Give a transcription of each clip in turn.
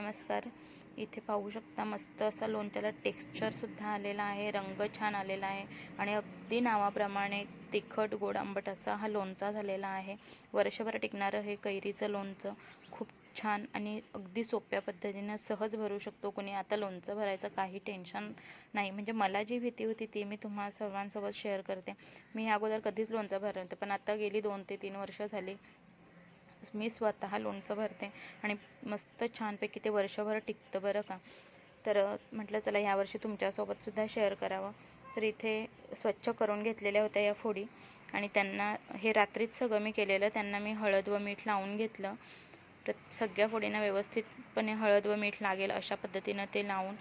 नमस्कार. इथे पाहू शकता मस्त असा लोणच्याला टेक्स्चरसुद्धा आलेला आहे रंग छान आलेला आहे आणि अगदी नावाप्रमाणे तिखट गोड आंबट असा हा लोणचा झालेला आहे. वर्षभर टिकणारं हे कैरीचं लोणचं खूप छान आणि अगदी सोप्या पद्धतीनं सहज भरू शकतो कोणी. आता लोणचं भरायचं काही टेन्शन नाही. म्हणजे मला जी भीती होती ती मी तुम्हा सर्वांसोबत शेअर करते. मी ह्या अगोदर कधीच लोणचं भरलं होतं पण आता गेली दोन ते तीन वर्ष झाली. मी स्वतः लोणचं भरते आणि मस्त छानपैकी ते वर्षभर टिकतं बरं का. तर म्हटलं चला यावर्षी तुमच्यासोबतसुद्धा शेअर करावं. तर इथे स्वच्छ करून घेतलेल्या होत्या या फोडी आणि त्यांना हे रात्रीच सगळं मी केलेलं. त्यांना मी हळद व मीठ लावून घेतलं. तर सगळ्या फोडींना व्यवस्थितपणे हळद व मीठ लागेल अशा पद्धतीनं ते लावून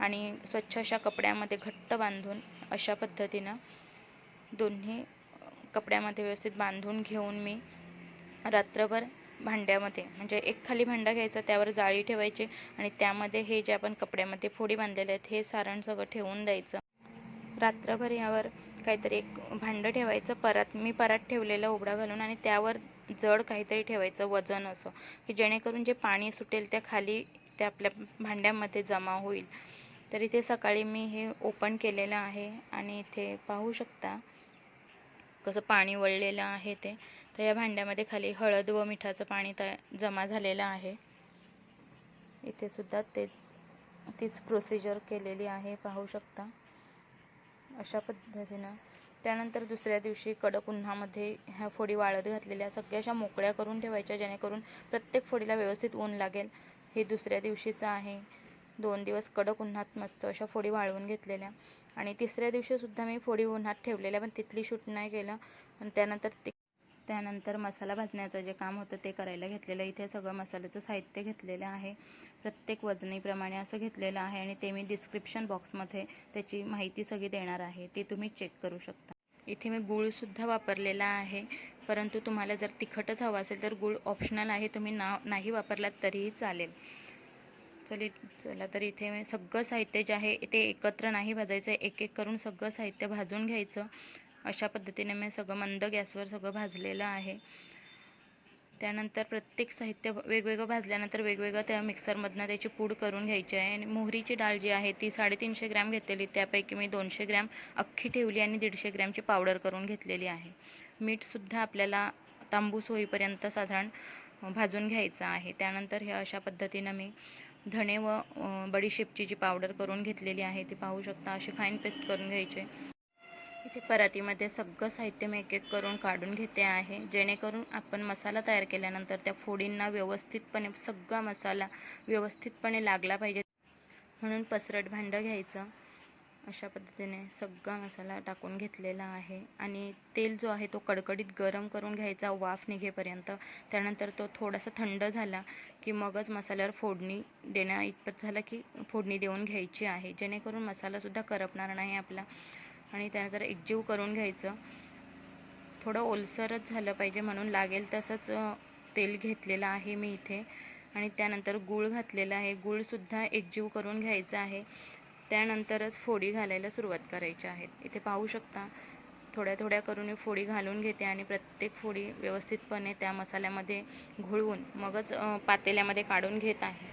आणि स्वच्छ अशा कपड्यामध्ये घट्ट बांधून अशा पद्धतीनं दोन्ही कपड्यामध्ये व्यवस्थित बांधून घेऊन मी रात्रभर भांड्यामध्ये म्हणजे एक खाली भांडा घ्यायचा त्यावर जाळी ठेवायची आणि त्यामध्ये हे जे आपण कपड्यामध्ये फोडी बांधलेले आहेत हे सारण सगळं ठेवून द्यायचं. रात्रभर यावर काहीतरी एक भांडं ठेवायचं परात मी परात ठेवलेला उबडा घालून आणि त्यावर जड काहीतरी ठेवायचं वजन असं की जेणेकरून जे पाणी सुटेल त्या खाली त्या आपल्या भांड्यामध्ये जमा होईल. तर इथे सकाळी मी हे ओपन केलेलं आहे आणि इथे पाहू शकता कसं पाणी वळलेलं आहे ते. तर या भांड्यामध्ये खाली हळद व मिठाचं पाणी तया जमा झालेलं आहे. इथे सुद्धा तेच तीच प्रोसिजर केलेली आहे पाहू शकता. अशा पद्धतीनं. त्यानंतर दुसऱ्या दिवशी कडक उन्हामध्ये ह्या फोडी वाळत घातलेल्या सगळ्याशा मोकळ्या करून ठेवायच्या जेणेकरून प्रत्येक फोडीला व्यवस्थित ऊन लागेल. हे दुसऱ्या दिवशीचं आहे. दोन दिवस कडक उन्हात मस्त अशा फोडी वाळवून घेतलेल्या. आणि तिसऱ्या दिवशीसुद्धा मी फोडी उन्हात ठेवलेल्या पण तिथली शूट नाही केलं. आणि त्यानंतर ती त्यानंतर मसाला भाजण्याचं जे काम होतं ते करायला घेतलेलं इथे सगळं मसाल्याचं साहित्य घेतलेलं आहे. प्रत्येक वजनीप्रमाणे असं घेतलेलं आहे आणि ते मी डिस्क्रिप्शन बॉक्समध्ये त्याची माहिती सगळी देणार आहे. ती तुम्ही चेक करू शकता. इथे मी गूळसुद्धा वापरलेला आहे. परंतु तुम्हाला जर तिखटच हवं असेल तर गूळ ऑप्शनल आहे. तुम्ही ना नाही वापरलात तरीही चालेल. चली चला तर इथे मी सगळं साहित्य जे आहे ते एकत्र नाही भाजायचं. एक एक करून सगळं साहित्य भाजून घ्यायचं. अशा पद्धतीने मी सगळं मंद गॅसवर सगळं भाजलेलं आहे. त्यानंतर प्रत्येक साहित्य वेगवेगळं भाजल्यानंतर वेगवेगळं त्या मिक्सरमधनं त्याची पूड करून घ्यायची आहे. आणि मोहरीची डाळ जी आहे ती साडेतीनशे ग्रॅम घेतलेली त्यापैकी मी दोनशे ग्रॅम अख्खी ठेवली आणि दीडशे ग्रॅमची पावडर करून घेतलेली आहे. मीठसुद्धा आपल्याला तांबूस होईपर्यंत साधारण भाजून घ्यायचं आहे. त्यानंतर हे अशा पद्धतीनं मी धणे व बडीशेपची जी पावडर करून घेतलेली आहे ती पाहू शकता अशी फाईन पेस्ट करून घ्यायची. इथे परातीमध्ये सगळं साहित्य मी एक एक करून काढून घेते आहे. जेणेकरून आपण मसाला तयार केल्यानंतर त्या फोडींना व्यवस्थितपणे सगळा मसाला व्यवस्थितपणे लागला पाहिजे. म्हणून पसरट भांडं घ्यायचं. अशा पद्धतीने सगळा मसाला टाकून घेतलेला आहे. आणि तेल जो आहे तो कडकडीत गरम करून घ्यायचा वाफ निघेपर्यंत. त्यानंतर तो थोडासा थंड झाला की मगच मसाल्यावर फोडणी देण्या इतपत झाला की फोडणी देऊन घ्यायची आहे. जेणेकरून मसालासुद्धा करपणार नाही आपला. आणि त्यानंतर एकजीव करून घ्यायचं. थोडं ओलसरच झालं पाहिजे म्हणून लागेल तसंच तेल घेतलेलं आहे मी इथे. आणि त्यानंतर गूळ घातलेला आहे. गूळसुद्धा एकजीव करून घ्यायचं आहे. त्यानंतरच फोडी घालायला सुरुवात करायची आहे. इथे पाहू शकता थोड्या थोड्या करून मी फोडी घालून घेते आणि प्रत्येक फोडी व्यवस्थितपणे त्या मसाल्यामध्ये घोळवून मगच पातेल्यामध्ये काढून घेत आहे.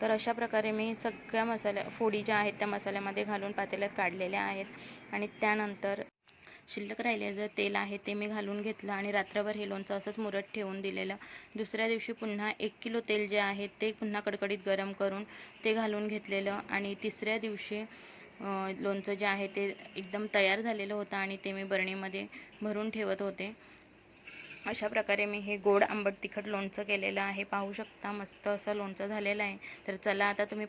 तर अशा प्रकारे मी सगळ्या मसाल्या फोडी ज्या आहेत त्या मसाल्यामध्ये घालून पातेल्यात काढलेल्या आहेत. आणि त्यानंतर शिल्लक राहिलेलं तेल आहे ते मी घालून घेतलं आणि रात्रभर हे लोणचं असंच मुरत ठेवून दिलेलं. दुसऱ्या दिवशी पुन्हा एक किलो तेल जे आहे ते पुन्हा कडकडीत गरम करून ते घालून घेतलेलं. आणि तिसऱ्या दिवशी लोणचं जे आहे ते एकदम तयार झालेलं होतं आणि ते मी बरणीमध्ये भरून ठेवत होते. अशा प्रकारे मी हे गोड आंबट तिखट लोणचं केलेलं आहे. पाहू शकता मस्त असं लोणचं झालेलं आहे. तर चला आता तुम्ही